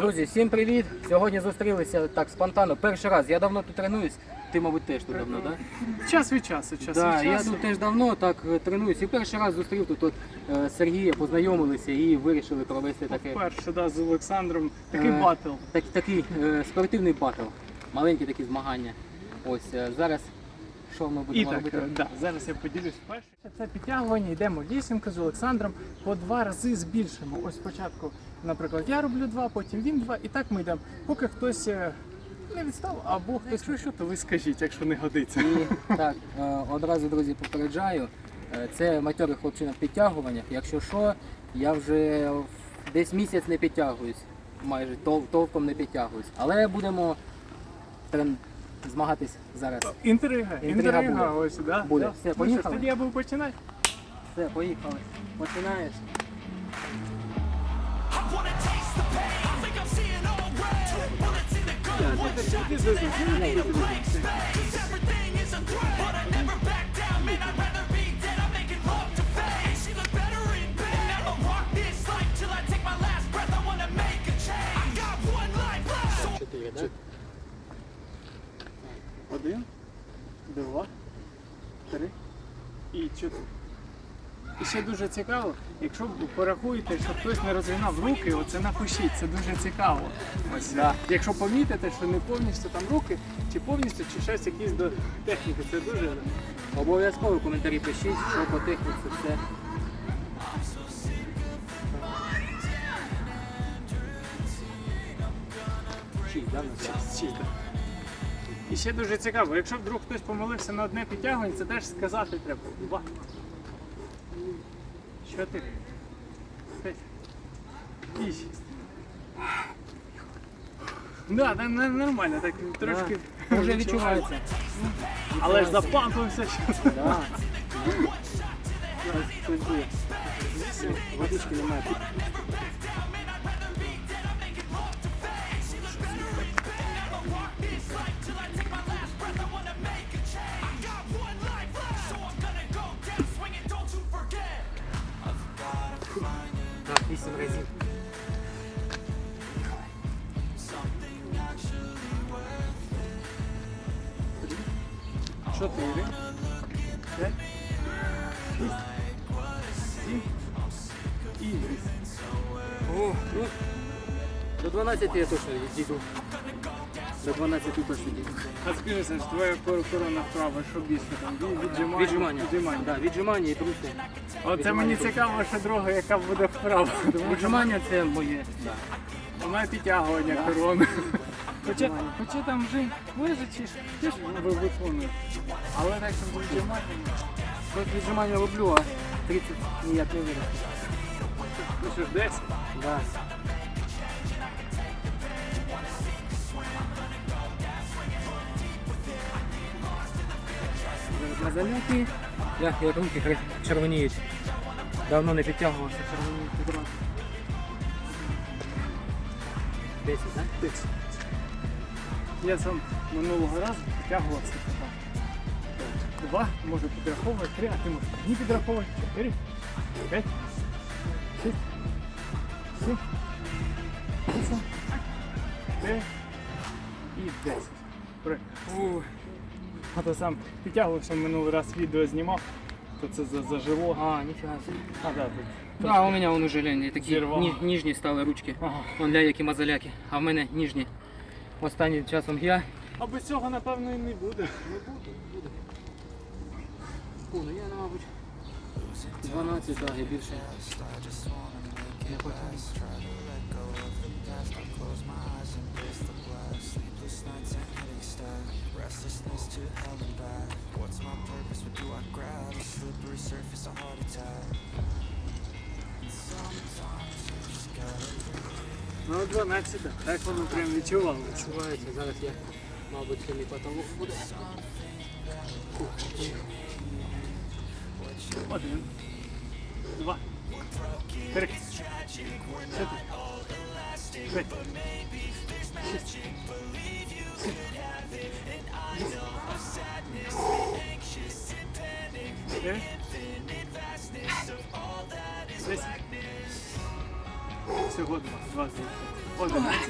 Друзі, всім привіт! Сьогодні зустрілися так спонтанно. Перший раз. Я давно тут тренуюсь. Ти, мабуть, теж тут давно, так? Час від часу, час Да, від я часу. тут теж давно так е, тренуюсь. І перший раз зустрів тут от, е, Сергія, познайомилися і вирішили провести таке, Перше, да, з Олександром. Такий Е, батл. так, такий е, спортивний батл. Маленькі такі змагання. Ось е, зараз що ми І будемо так, робити? да, зараз я поділюсь перше. Це підтягування, йдемо лісенько з Олександром, по два рази збільшимо. Ось спочатку, наприклад, я роблю два, потім він два, і так ми йдемо. Поки хтось е, не відстав, або хтось вийшов, то ви скажіть, якщо не годиться. І так, е, одразу, друзі, попереджаю. Е, Це матьорий хлопчина в підтягуваннях. Якщо що, я вже в- десь місяць не підтягуюсь. Майже тол- толком не підтягуюсь. Але будемо трен- змагатись зараз. Інтрига, Інтрига інтрига, буде. ось, да. Буде. да. Все, Ну що ж, поїхали? Тоді я буду починати. Все, поїхали. Починаєш. І чотири. І ще дуже цікаво, якщо порахуєте, що хтось не розгинав руки, оце напишіть, це дуже цікаво. Ось, Да. Якщо помітите, що не повністю там руки, чи повністю, чи щось якісь до техніки, це дуже. Обов'язково коментарі пишіть, що по техніці все. Шість, да? нас? І ще дуже цікаво, якщо вдруг хтось помилився на одне підтягування, це теж сказати треба. Два. Чотири. П'ять. І шість. Да, да, нормально, так трошки. Да. Вже відчувається. Але ж запампився щось. Да. Водички немає. 4, 5, 6, 7 8. О, ну, до 12 я точно дійду. До 12 точно дійду. А скажи, Саш, твоя кор- корона вправа, що більше там? Від- Віджимання? Віджимання. Віджимання. Да, віджимання і труси. Оце мені цікаво, що друга, яка буде вправа. Тому що Віджимання це моє. Да. вона підтягування корони. Хоча, хоча там вже лежачи, теж ви виконуєте. Але так, щоб віджимати, Хоч віджимання роблю, а 30 ніяк не виросте. ну що ж, десь. Да. На заняття я, як руки червоніють. Давно не підтягувався, червоніють відразу. 10, так? Десь. Я сам минулого разу підтягувався. Два, можу підраховувати, три, а ти можеш не підраховувати. Чотири, п'ять, шість, сім, вісім, дев'ять і десять. Прекрасно. А то сам підтягувався минулий раз відео знімав, то це за, зажило. А, ніфіга собі. А, да, тут. Да, у мене вон уже лень, такі Зірвало. ні, ніжні стали ручки. Ага. Вон ля які мазаляки, а в мене ніжні. Останнім часом я. А без цього, напевно, і не буде. Не буду, буду. Фу, ну я, мабуть, 12, так, і більше. Не потягну. Ну, 12, так воно прям відчувалося. Відчувається, зараз я, мабуть, це мій потолок буде. Один, два, три, Всього два. Два. Одинадцять.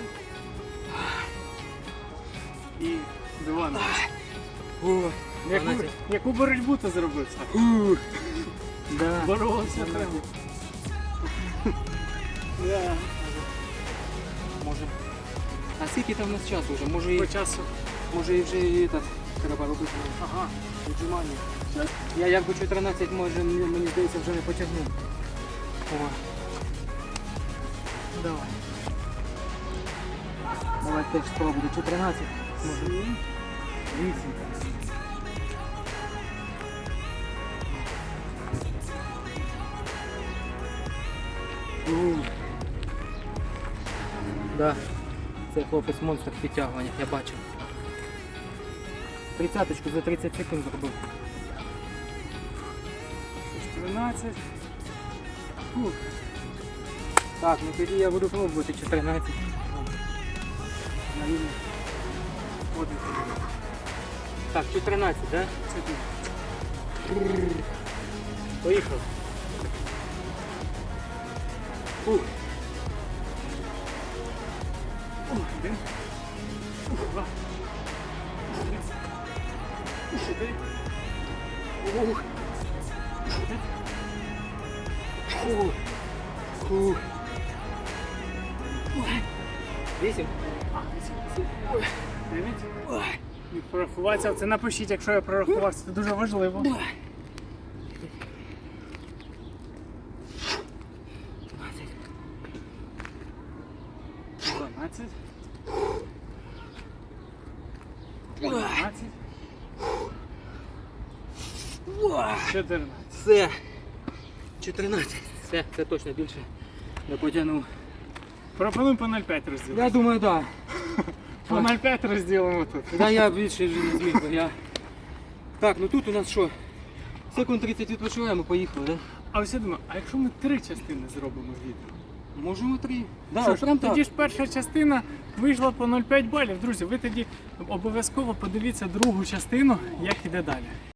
І. О, Яку, 12. яку боротьбу ти зробив? Боровся прямо. Да. Може. А скільки там у нас часу вже? Може і, По часу. може і вже і этот, треба робити Ага. віджимання. Я якби 14, може, мені мені здається, вже не потягну. О. Давай. Давай теж спробуй до 14. Може. Сім. 8. Да. Це хлопець монстр в підтягуваннях, я бачив. Тридцяточку за 30 секунд зробив. 13. Фух. Так, ну тоді я буду пробувати 14. На лінії. Один. Так, 14, да? Це. Поїхав. Ух. Один. Два. Три. Ух. Ух. Ух. Вісім. Дев'ять. І Порахуватися. Це напишіть, якщо я прорахувався. Це дуже важливо. 12. 13. 14. Все. 14. Все, це точно більше не потягнув. Пропоную по 0,5 розділити. Я думаю, так. По 0,5 розділимо тут. Да. Я більше вже не зміг. бо Я... Так, ну тут у нас що? Секунд 30 відпочиваємо, поїхали, да? А ось я думаю, а якщо ми три частини зробимо відео? Можемо три. Да, Що ж, прям так. тоді ж перша частина вийшла по 0,5 балів. Друзі, ви тоді обов'язково подивіться другу частину, як іде далі.